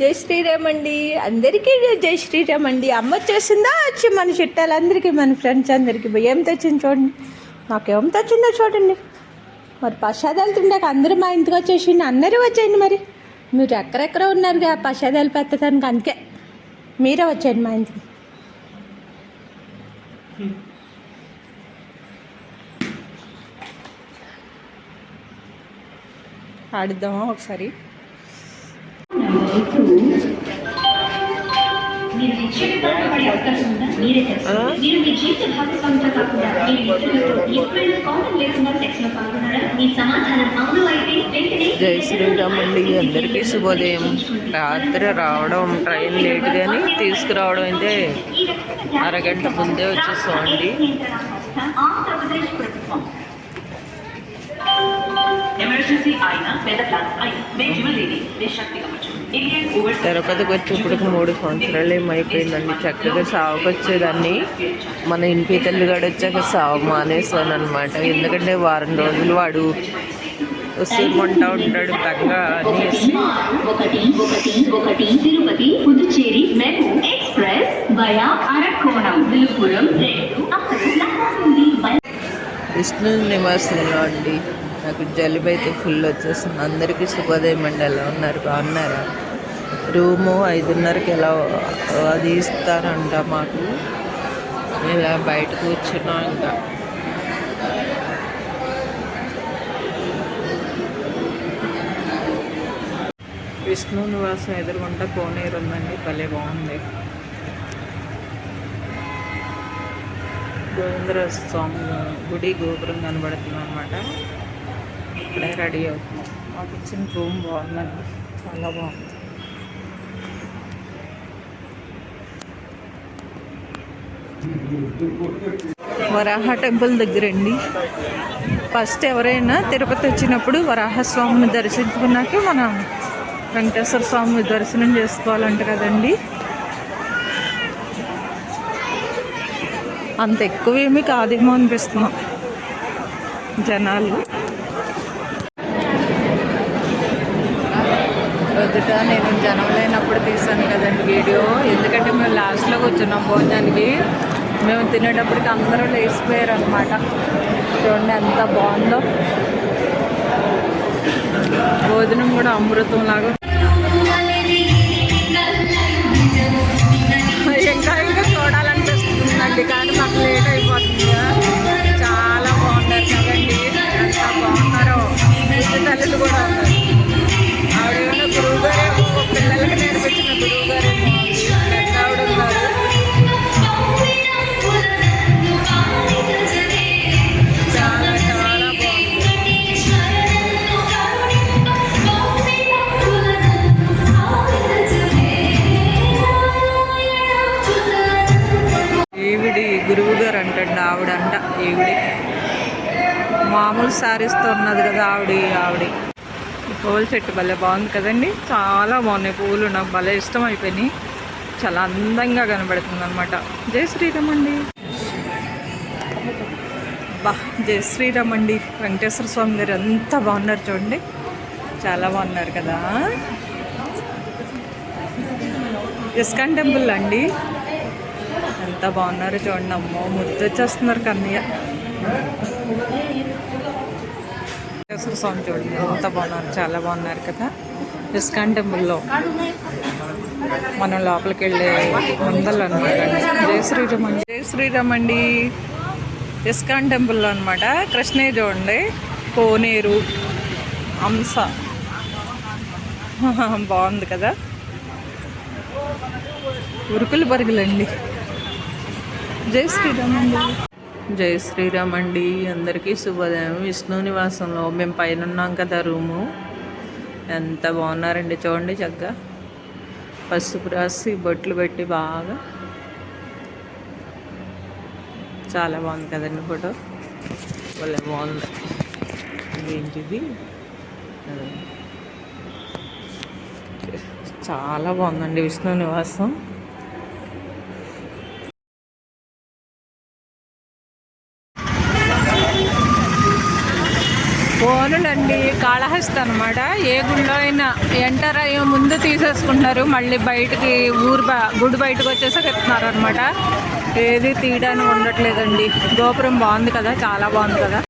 జై శ్రీరామ్ అండి అందరికీ జై శ్రీరామ్ అండి అమ్మ వచ్చేసిందా? వచ్చి మన చుట్టాలందరికీ మన ఫ్రెండ్స్ అందరికీ. ఏం తెచ్చింది చూడండి. నాకేం తెచ్చిందో చూడండి. మరి ప్రసాదాలు తిండాక అందరూ మా ఇంటికి వచ్చేసింది అందరూ వచ్చేయండి మరి. మీరు ఎక్కడెక్కడ ఉన్నారు ప్రసాదాలు పెట్టడానికి. అందుకే మీరే వచ్చేయండి మా ఇంటికి. ఆడుద్దామా ఒకసారి? మీరు మీ జీవిత భాగస్వామితో కాకుండా మీరు ఇతరులతో ఎప్పుడైనా కామన్ లేకుండా సెక్స్లో పాల్గొన్నారా? మీ సమాధానం అవును అయితే వెంటనే జై శ్రీరామ్ అండి అందరికీ శుభోదయం. రాత్రి రావడం ట్రైన్ లేట్ కానీ తీసుకురావడం అయితే అరగంట ముందే వచ్చేసామండి ఎమర్జెన్సీ అయిన పెద్ద ప్లాన్ అయిన మే జ్యువెలరీ మే శక్తి కావచ్చు ఇండియన్ ఓవర్ తిరుపతికి వచ్చి ఇప్పటికి మూడు సంవత్సరాలు ఏమైపోయిందండి. చక్కగా సాగుకు వచ్చేదాన్ని మన ఇంటి తల్లి గడు వచ్చాక సాగు మానేసాను అనమాట ఎందుకంటే వారం రోజులు వాడు వస్తుంటా ఉంటాడు బెంగ అనేసి. Tirupati Puducherry MEMU express via Arakkonam Villupuram రెండు అక్కడ ఉంది విష్ణు నివాసంలో అండి. నాకు జలుబు అయితే ఫుల్ వచ్చేస్తుంది అందరికీ శుభోదయం అండి. ఎలా ఉన్నారు? బాగున్నారా? రూము ఐదున్నరకి ఎలా అది ఇస్తారంట మాకు. ఇలా బయట కూర్చున్నాం ఇంకా విష్ణు నివాసం ఎదురుగుంట కోనేరు ఉందండి. భలే బాగుంది. గోవిందర స్వామి గుడి గోపురం కనబడుతుంది అనమాట ఇప్పుడే రెడీ అవుతున్నాం. మాకు ఇచ్చిన రూమ్ బాగుందండి. చాలా బాగుంది. వరాహ టెంపుల్ దగ్గర అండి ఫస్ట్ ఎవరైనా తిరుపతి వచ్చినప్పుడు వరాహ స్వామిని దర్శించుకున్నాక మనం వెంకటేశ్వర స్వామి దర్శనం చేసుకోవాలంట కదండి. అంత ఎక్కువ ఏమీ కాదేమో అనిపిస్తున్నాం జనాలు. మొదట నేను జనం లేనప్పుడు తీసాను కదండి వీడియో. ఎందుకంటే మేము లాస్ట్లో కూర్చున్నాం భోజనానికి. మేము తినేటప్పటికి అందరూ లేచిపోయారు అనమాట చూడండి ఎంత బాగుందో. భోజనం కూడా అమృతం లాగా ఇంకా ఇంకా చూడాలనిపిస్తుందండి కానీ మాకు లేట్ అయిపోతుంది చాలా బాగున్నారు కదండి. ఎంత బాగున్నారో. తల్లులు కూడా ఉన్నారు. మామూలు శారీస్తో ఉన్నది కదా ఆవిడ ఆవిడ. పూల చెట్టు భలే బాగుంది కదండి. చాలా బాగున్నాయి పువ్వులు నాకు భలే ఇష్టం అయిపోయినాయి. చాలా అందంగా కనబడుతుంది అనమాట జై శ్రీరామ్ అండి. బా జై శ్రీరామ్ అండి. వెంకటేశ్వర స్వామి గారు ఎంత బాగున్నారు చూడండి. చాలా బాగున్నారు కదా. ఇస్కాన్ టెంపుల్ అండి. ఎంత బాగున్నారు చూడండి. అమ్మో ముద్దు వచ్చేస్తున్నారు కన్నయ్య. వెంకటేశ్వర స్వామి చూడండి ఎంత బాగున్నారు చాలా బాగున్నారు కదా. ఇస్కాన్ టెంపుల్లో మనం లోపలికి వెళ్ళే ముందలు అనమాట జై శ్రీరామ్ అండి జై శ్రీరామ్ అండి ఇస్కాన్ టెంపుల్లో అనమాట కృష్ణయ్య చూడండి కోనేరు హంస. బాగుంది కదా. ఉరుకులు పరుగులండి. జై శ్రీరామ్ అండి జై శ్రీరామ్ అండి. అందరికీ శుభోదయం. విష్ణు నివాసంలో మేము పైన ఉన్నాం కదా రూము. ఎంత బాగున్నారండి చూడండి చక్కగా. పసుపు రాసి బొట్లు పెట్టి బాగా. చాలా బాగుంది కదండి ఫోటో. భలే బాగుంది. ఏంటిది చాలా బాగుందండి విష్ణు నివాసం. ఫోనులండి కాళహస్తి అనమాట ఏ గుళ్ళో అయినా ఎంటర్ అయ్యే ముందు తీసేసుకుంటున్నారు మళ్ళీ బయటికి ఊరు బ గుడి బయటకు వచ్చేసాక ఎత్తున్నారు అనమాట ఏది తీయడానికి ఉండట్లేదండి. గోపురం బాగుంది కదా చాలా బాగుంది కదా.